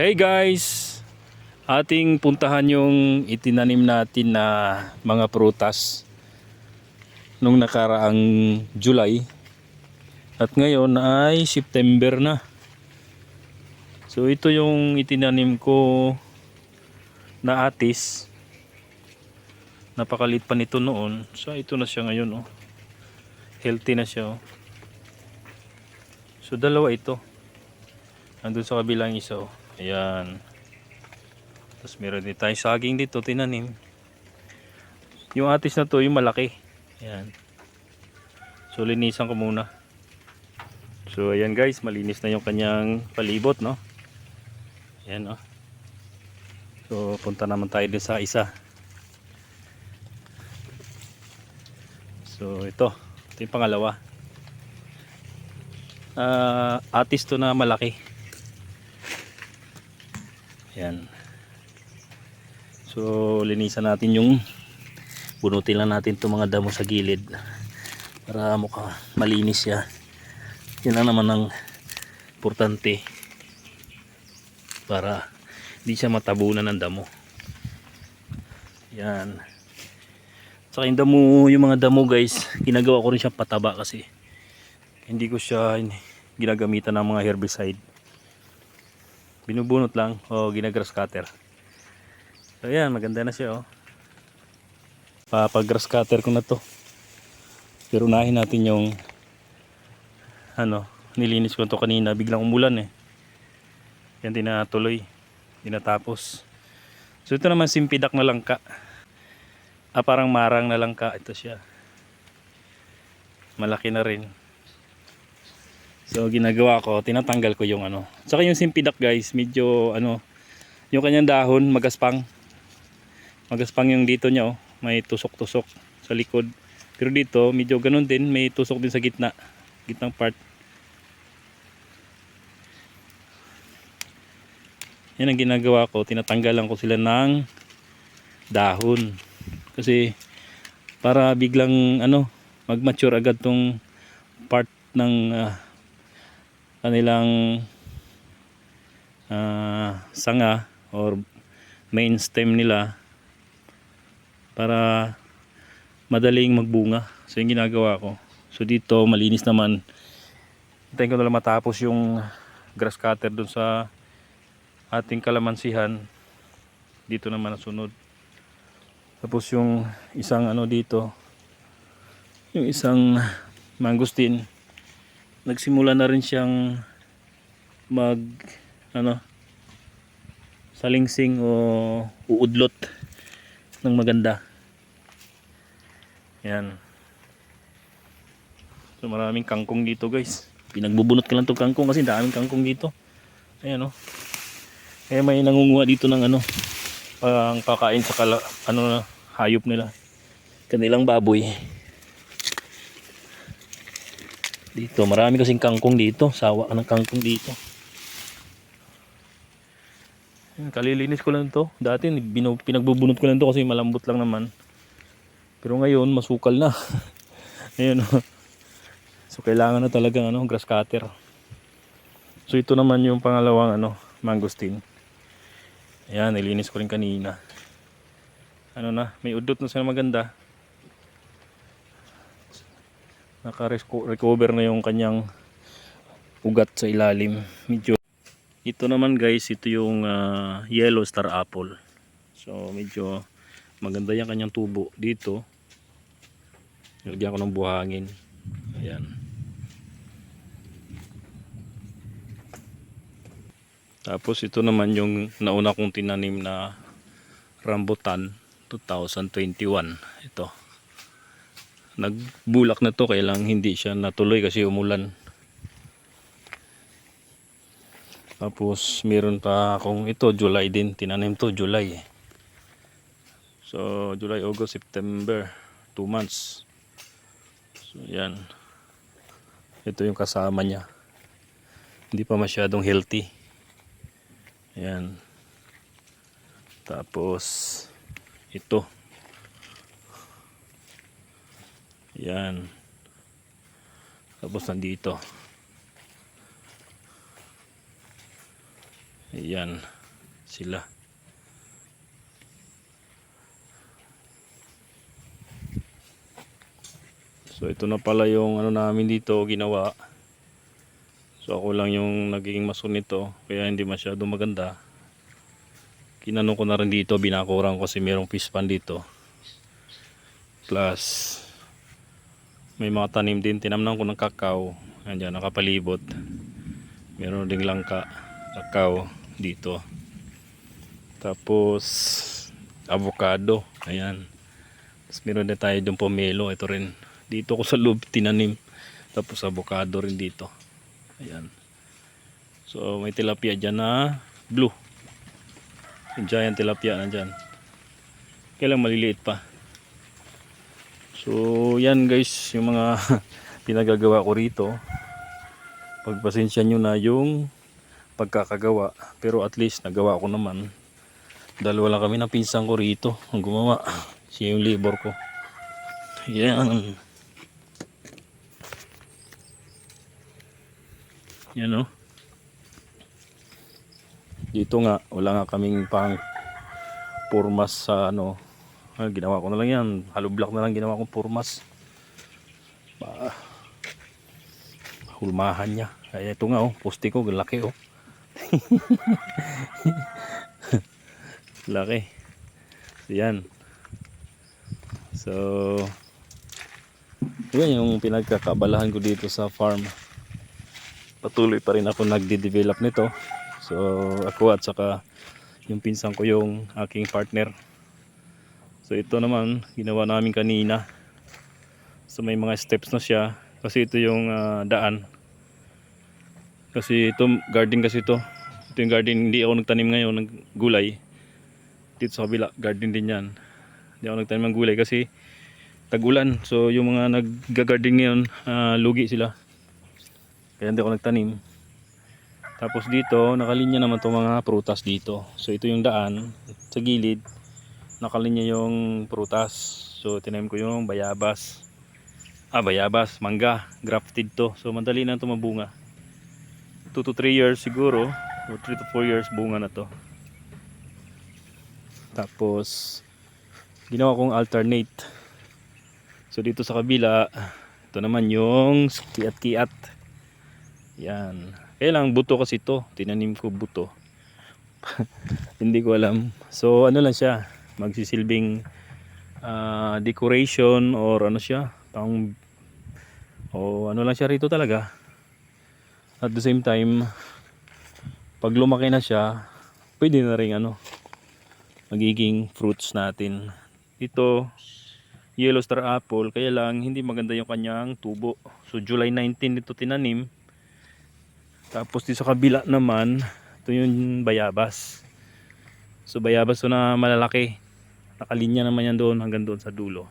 Hey guys! Ating puntahan yung itinanim natin na mga prutas nung nakaraang July. At ngayon ay September na. So ito yung itinanim ko na atis. Napakalit pa nito noon. So ito na siya ngayon oh. Healthy na siya oh. So dalawa ito. Nandun sa kabilang isa oh. Ayan. Tapos meron din tayong saging dito, tinanim. Yung atis na to, yung malaki. Ayan. So linisan ko muna. So ayan guys, malinis na yung kanyang palibot, no? Ayan, oh. So punta naman tayo din sa isa. So ito, ito yung pangalawa. Ah, atis to na malaki. Ayan. So, linisan natin yung bunutin lang natin itong mga damo sa gilid para mukha malinis siya. Yan lang naman ang importante para hindi siya matabunan ng damo. Yan. Saka yung damo, yung mga damo guys, ginagawa ko rin siya pataba kasi hindi ko siya ginagamitan ng mga herbicide binubunot lang o ginagrass cutter. So yan maganda na siya oh. Papag-grass cutter ko na to. Pero unahin natin yung ano nilinis ko to kanina. Biglang umulan eh. Yan tinatuloy. Tinatapos. So ito naman simpidak na langka. Ah parang marang na langka. Ito siya. Malaki na rin So ginagawa ko, tinatanggal ko yung ano. Saka yung simpidak guys, medyo ano, yung kanyang dahon magaspang. Magaspang yung dito niya oh, may tusok-tusok sa likod. Pero dito, medyo ganun din, may tusok din sa gitna, gitnang part. Yan ang ginagawa ko, tinatanggalan ko sila ng dahon. Kasi para biglang ano, mag-mature agad tong part ng ah, kanilang ah, sanga or main stem nila para madaling magbunga. So yung ginagawa ko. So dito malinis naman. Hintayin ko na lang matapos yung grass cutter dun sa ating kalamansihan. Dito naman ang sunod. Tapos yung isang ano dito. Yung isang mangustin nagsimula na rin siyang mag ano salingsing o uudlot ng maganda. Yan. So maraming kangkong dito guys. Pinagbubunot ko lang itong kangkong kasi daming kangkong dito. Ayan o kaya may nangunguha dito ng ano pang kakain sa kala, ano na hayop nila. Kanilang baboy dito, marami kasing kangkong dito. Sawa ka ng kangkong dito. Kalilinis ko lang to. Dati pinagbubunot ko lang to kasi malambot lang naman. Pero ngayon, masukal na. Ayan o. So, kailangan na talagang ano, grass cutter. So, ito naman yung pangalawang ano, mangosteen. Ayan, nilinis ko rin kanina. Ano na, may udot na sila maganda. Naka-recover na yung kanyang ugat sa ilalim. Medyo ito naman guys ito yung ah, yellow star apple. So medyo maganda yung kanyang tubo dito. Nilagyan ko ng buhangin. Ayan. Tapos ito naman yung nauna kong tinanim na rambutan 2021 ito nagbulak na to kaya lang hindi siya natuloy kasi umulan. Tapos meron pa akong ito July din. Tinanim to July. So July, August, September 2 months. So yan. Ito yung kasama niya. Hindi pa masyadong healthy. Yan. Tapos ito Yan. Tapos nandito. Ayan. Sila. So ito na pala yung ano namin dito ginawa. So ako lang yung nagiging mason nito kaya hindi masyado maganda. Kinanong ko na rin dito, binakurang ko kasi merong fish pan dito. Plus may mga tanim din, tinamnan ko ng kakao. Andiyan, nakapalibot. Meron ding langka, kakao dito. Tapos avocado, ayan. Tapos meron din tayo yung pomelo, ito rin. Dito ko sa loob tinanim. Tapos avocado rin dito. Ayan. So may tilapia dyan na blue. Yung giant tilapia na dyan. Kailang maliliit pa. So yan guys, yung mga pinagagawa ko rito. Pagpasensya nyo na yung pagkakagawa. Pero at least nagawa ko naman. Dalawa lang kami ng pinsan ko rito. Ang gumawa. Siya yung labor ko. Yan. Yan o. Dito nga, wala nga kaming pang purmas sa ano. Ah, ginawa ko na lang yan. Hollow block na lang ginawa kong purmas. Ba, hulmahan niya. Kaya ito nga oh, poste ko, laki oh. laki. So, yan. So, yan yung pinagkakabalahan ko dito sa farm. Patuloy pa rin ako nagde-develop nito. So, ako at saka yung pinsan ko yung aking partner. So, ito naman, ginawa namin kanina. So, may mga steps na siya. Kasi ito yung ah, daan. Kasi ito, garden kasi ito. Ito yung garden, hindi ako nagtanim ngayon ng gulay. Dito sa kabila, garden din yan. Hindi ako nagtanim ng gulay kasi tag-ulan. So, yung mga nag-garden ngayon, ah, lugi sila. Kaya hindi ako nagtanim. Tapos dito, nakalinya naman itong mga prutas dito. So ito yung daan. Sa gilid, nakalinya yung prutas. So tinanim ko yung bayabas. Ah, bayabas, mangga, grafted to. So madali na ito mabunga. 2 to 3 years siguro. O 3 to 4 years bunga na to. Tapos, ginawa kong alternate. So dito sa kabila, ito naman yung kiat-kiat. Yan. Kaya lang buto kasi to. Tinanim ko buto. Hindi ko alam. So ano lang siya. Magsisilbing ah, decoration or ano siya. Pang o ano lang siya rito talaga. At the same time pag lumaki na siya, pwede na rin ano magiging fruits natin. Ito yellow star apple kaya lang hindi maganda yung kanyang tubo. So July 19 ito tinanim. Tapos dito sa kabila naman, ito yung bayabas. So bayabas to na malalaki. Nakalinya naman yan doon hanggang doon sa dulo.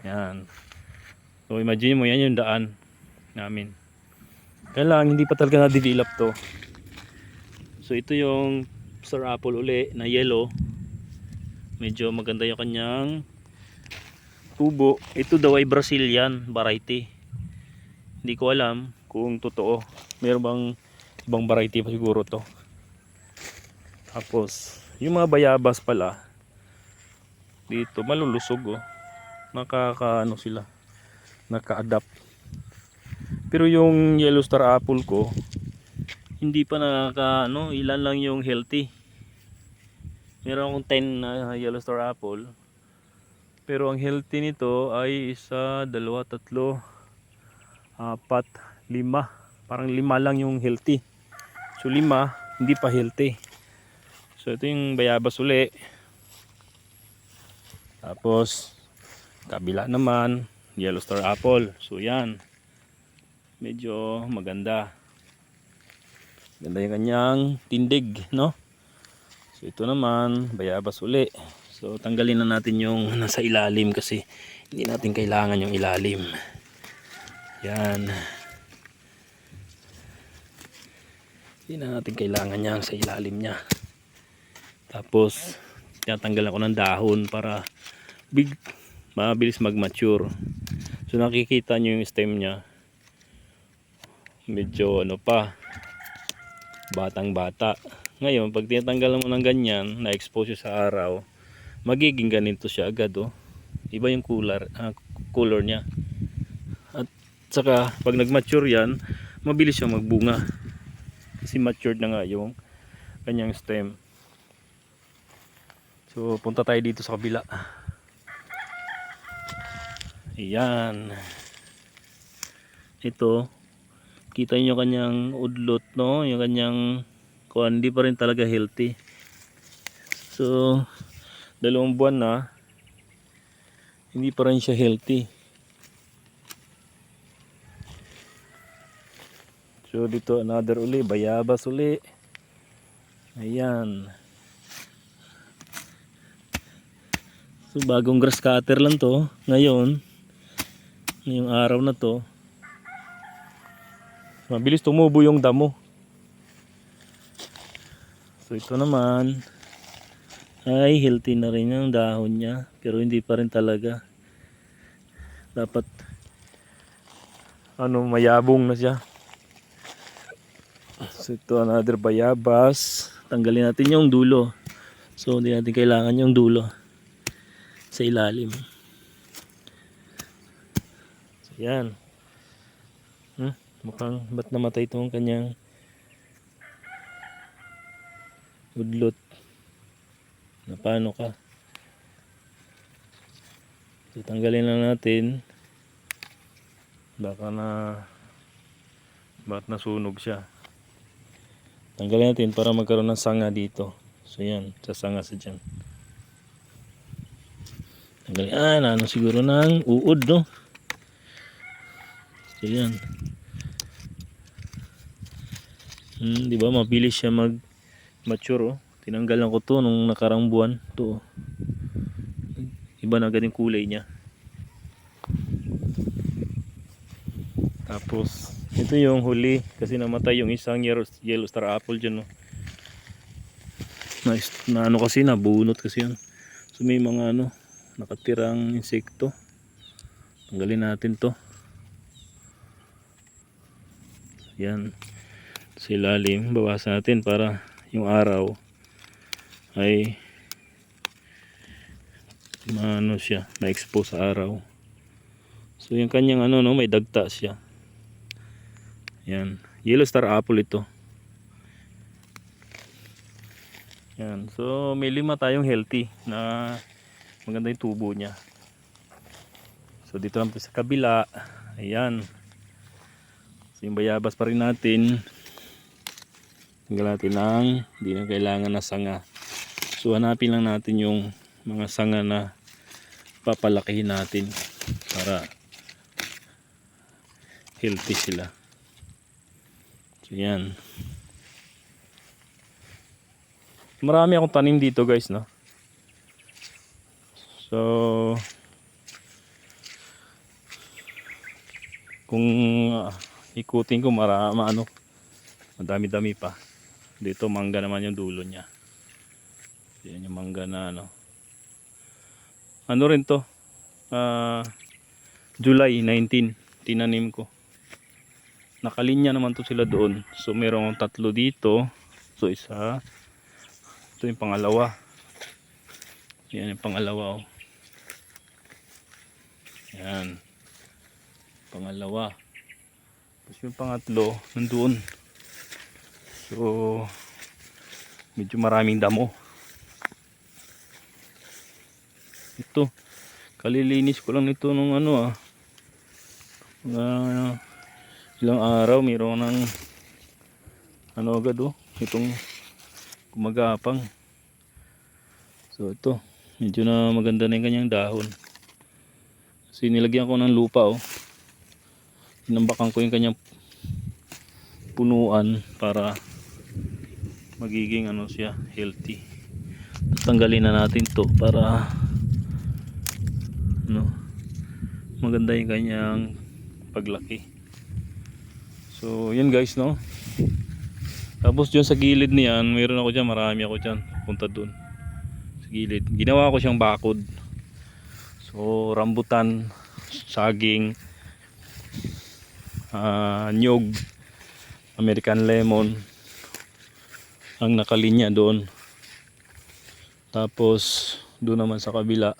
Yan. So imagine mo yan yung daan namin. Kaya lang hindi pa talaga na-develop to. So ito yung star apple uli na yellow. Medyo maganda yung kanyang tubo. Ito daw ay Brazilian variety. Hindi ko alam kung totoo. Meron bang ibang variety pa siguro to. Tapos, yung mga bayabas pala, dito malulusog oh. Nakaka ano sila. Naka-adapt. Pero yung yellow star apple ko, hindi pa nakaka ano, ilan lang yung healthy. Meron akong 10 na yellow star apple. Pero ang healthy nito ay isa, dalawa, tatlo, apat, lima. Parang lima lang yung healthy. So lima, hindi pa healthy. So ito yung bayabas uli. Tapos, kabila naman, yellow star apple. So yan. Medyo maganda. Ganda yung kanyang tindig, no? So ito naman, bayabas uli. So tanggalin na natin yung nasa ilalim kasi hindi natin kailangan yung ilalim. Yan. Hindi na natin kailangan yan sa ilalim niya. Tapos, tinatanggal ako ng dahon para big, mabilis mag-mature. So, nakikita nyo yung stem niya. Medyo ano pa. batang bata. Ngayon, pag tinatanggal mo ng ganyan, na-expose sa araw, magiging ganito siya agad oh. Iba yung color, ah, color niya. At saka pag nag-mature yan, mabilis siyang magbunga. Kasi matured na nga yung kanyang stem. So, punta tayo dito sa kabila. Ayan. Ito, kita niyo kanyang udlot, no? Yung kanyang, hindi pa rin talaga healthy. So, dalawang buwan na, hindi pa rin siya healthy. So, dito another uli, bayabas uli. Ayan. So, bagong grass cutter lang to. Ngayon, ngayong araw na to, mabilis tumubo yung damo. So, ito naman, ay healthy na rin yung dahon niya. Pero hindi pa rin talaga. Dapat, ano, mayabong na siya. So, ito another bayabas. Tanggalin natin yung dulo. So, hindi natin kailangan yung dulo sa ilalim. So, yan. Hmm, mukhang ba't namatay itong kanyang udlot. Na paano ka? So, tanggalin lang natin. Baka na bakit nasunog siya. Tanggalin natin para magkaroon ng sanga dito. So yan, sa sanga sa dyan. Tanggalin. Ah, naano siguro ng uod, no? So yan. Hmm, di ba mabilis siya mag mature, oh. Tinanggalan ko to nung nakarang buwan. To. oh. Iba na agad yung kulay niya. Tapos, ito yung huli kasi namatay yung isang yellow, yellow star apple dyan. No? Na, na ano kasi, nabunot kasi yun. So may mga ano, nakatirang insekto. Tanggalin natin to. Yan. Sa ilalim, bawasan natin para yung araw ay maano siya, ma-expose sa araw. So yung kanyang ano no, may dagta siya. Yan. Yellow star apple ito. Yan. So may lima tayong healthy na maganda yung tubo niya. So dito naman sa kabila. Ayan. So yung bayabas pa rin natin. Tinggal natin ang hindi na kailangan na sanga. So hanapin lang natin yung mga sanga na papalakihin natin para healthy sila. So yan. Marami akong tanim dito guys no. So kung ah, ikutin ko marama ano madami-dami pa. Dito mangga naman yung dulo niya. Yan yung mangga na ano. Ano rin to? Ah July 19 tinanim ko nakalinya naman to sila doon so merong tatlo dito so isa ito yung pangalawa yan yung pangalawa oh. Yan. Pangalawa. Tapos yung pangatlo nandun. So medyo maraming damo. Ito kalilinis ko lang nito nung ano ah. Mga ilang araw mayroon ng ano agad oh itong gumagapang. So ito medyo na maganda na yung kanyang dahon kasi nilagyan ko ng lupa oh. Tinambakan ko yung kanyang punuan para magiging ano siya healthy. Tanggalin na natin to para ano maganda yung kanyang paglaki. So yun guys no? Tapos dyan sa gilid niyan mayroon ako dyan marami ako dyan punta dun. Sa gilid. Ginawa ko siyang bakod so rambutan saging ah, nyog American lemon ang nakalinya doon. Tapos doon naman sa kabila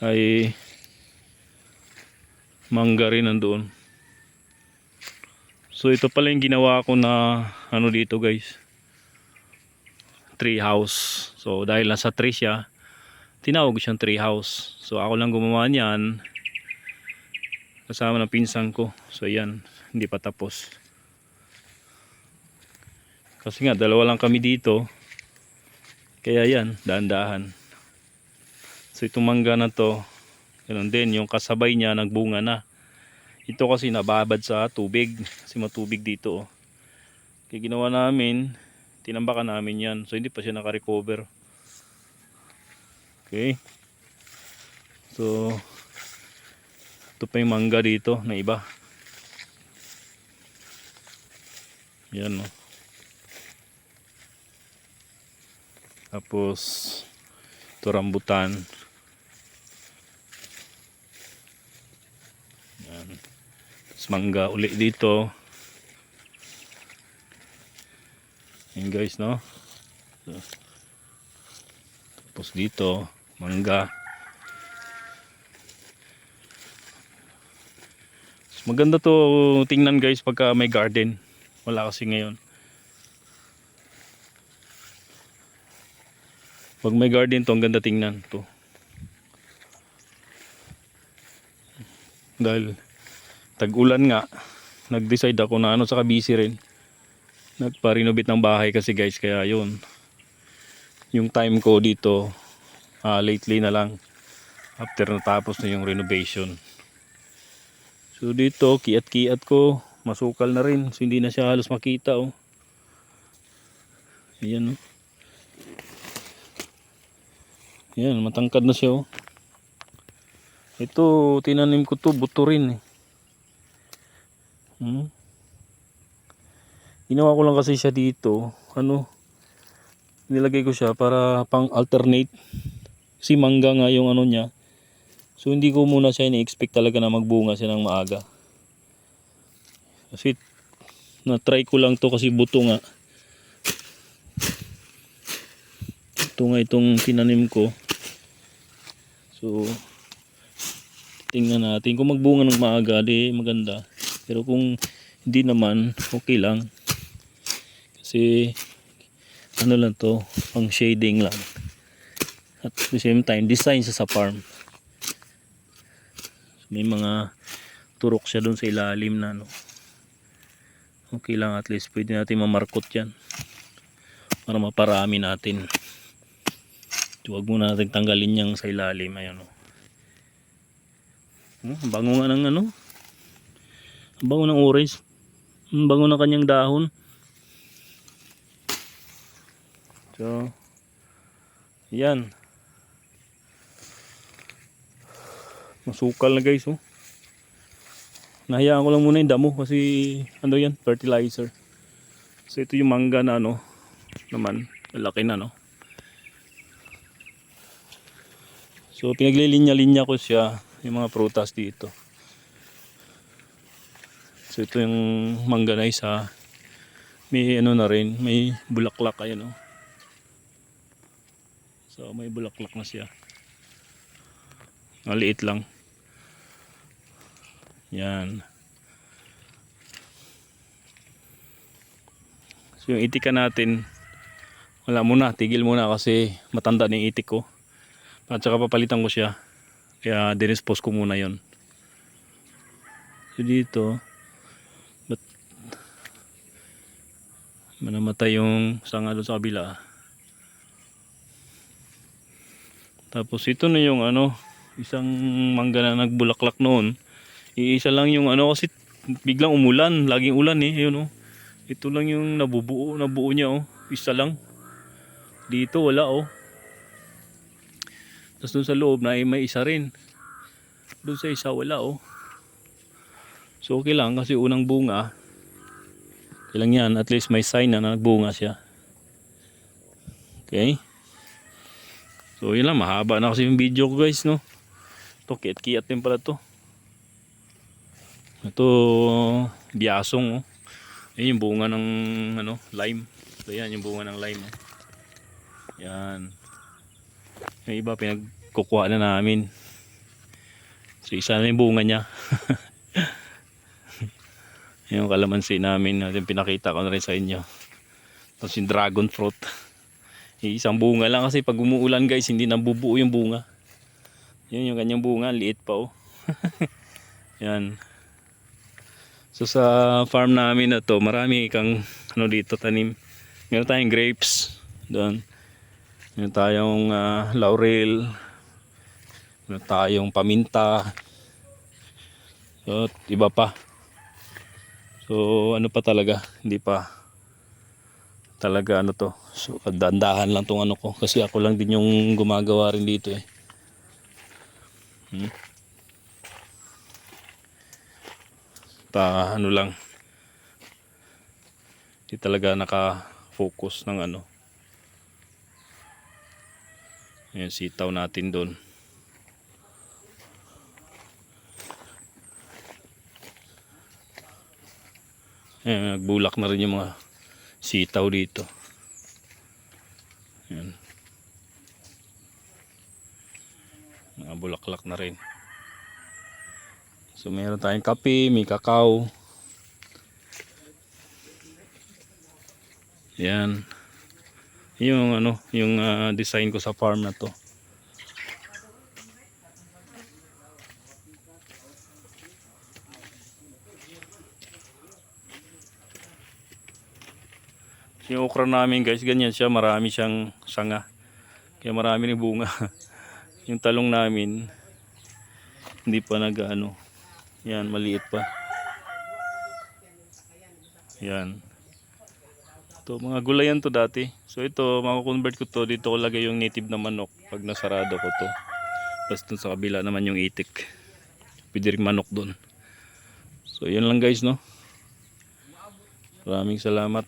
ay mangga rin nandoon. So ito pala yung ginawa ko na ano dito guys. Tree house. So dahil nasa tree siya, tinawag siyang tree house. So ako lang gumawa niyan kasama ng pinsan ko. So yan, hindi pa tapos. Kasi nga dalawa lang kami dito. Kaya yan, dahan-dahan. So itong mangga na to, ganun din, yung kasabay niya nagbunga na. Ito kasi nababad sa tubig, kasi matubig dito. Oh. Kaya ginawa namin, tinambakan namin yan. So hindi pa siya nakarecover. Okay. So, ito pa yung mangga dito na iba. Yan oh. Tapos, ito rambutan. Yan. Tapos mangga uli dito. Yan guys, no? So, tapos dito, mangga. Mas Maganda to tingnan guys pagka may garden. Wala kasi ngayon. Pag may garden to, ang ganda tingnan to. Dahil tag-ulan nga, nag-decide ako na ano sa busy rin. Nagpa-renovate ng bahay kasi guys, kaya yun. Yung time ko dito, ah, lately na lang. After natapos na yung renovation. So dito, kiat-kiat ko, masukal na rin. So hindi na siya halos makita oh. Ayan oh. Yan, matangkad na siya oh. Ito, tinanim ko to, buto rin eh. Hmm? Ginawa ko lang kasi siya dito, ano, nilagay ko siya para pang alternate. Si mangga nga yung ano niya. So hindi ko muna siya ini-expect talaga na magbunga siya ng maaga. Kasi na-try ko lang to kasi buto nga. Ito nga itong tinanim ko. So, tingnan natin. Kung magbunga ng maaga, di maganda. Pero kung hindi naman, okay lang. Kasi, ano lang to, pang shading lang. At the same time, design sa farm. May mga turok siya doon sa ilalim na ano. Okay lang at least pwede natin mamarkot yan. Para maparami natin. Huwag muna natin tanggalin yung sa ilalim. Ayan o. Oh, ang bango nga ng ano. Ang bango ng orange. Ang bango ng kanyang dahon. So, yan. Masukal na guys oh. Nahayaan ko lang muna yung damo kasi ano yan, fertilizer. So ito yung mangga na ano naman, malaki na no. So pinaglilinya-linya ko siya yung mga prutas dito. So ito yung mangga na isa. May ano na rin, may bulaklak ayan oh. So may bulaklak na siya. Maliit lang. Yan. So yung itika natin, wala muna, tigil muna kasi matanda na yung itik ko. At saka papalitan ko siya. Kaya dinispose ko muna yon. So dito, but manamatay yung sanga doon sa kabila. Tapos ito na yung ano, isang mangga na nagbulaklak noon. Iisa lang yung ano kasi biglang umulan, laging ulan eh, yun oh. Ito lang yung nabubuo, nabuo niya oh. Isa lang. Dito wala oh. Tapos doon sa loob na may isa rin. Doon sa isa wala oh. So okay lang kasi unang bunga. Kailang yan, at least may sign na nagbunga siya. Okay. So yun lang, mahaba na kasi yung video ko guys no. Ito, kiat-kiat din pala to. Ito, Biasong oh. Ayun yung bunga ng ano, lime. So yan yung bunga ng lime. Oh. Yan. Yung iba pinagkukuha na namin. So isa na yung bunga niya. yung kalamansi namin natin pinakita ko na rin sa inyo. Tapos yung dragon fruit. Isang bunga lang kasi pag umuulan guys hindi nabubuo yung bunga. Yun yung kanyang bunga, liit pa oh. Yan. So sa farm namin na to, marami kang ano dito tanim. Meron tayong grapes doon. Meron tayong ah, laurel. Meron tayong paminta. So, iba pa. So, ano pa talaga, hindi pa talaga ano to. So, dandahan lang tong ano ko kasi ako lang din yung gumagawa rin dito eh. Hmm. Pa ano lang. Hindi talaga naka-focus ng ano. Ayan, sitaw natin doon. Ayan, nagbulak na rin yung mga sitaw dito. Ayan. Mga bulaklak na rin. So meron tayong kape, may kakao. Yan. Yung ano, yung ah, design ko sa farm na to. Yung okra namin guys, ganyan siya, marami siyang sanga. Kaya marami rin bunga. yung talong namin, hindi pa nag ano. Yan, maliit pa. Yan. To mga gulayan to dati. So ito, mako-convert ko to. Dito ko lagay yung native na manok pag nasarado ko to. Tapos dun sa kabila naman yung itik. Pwede rin manok dun. So yan lang guys no. Maraming salamat.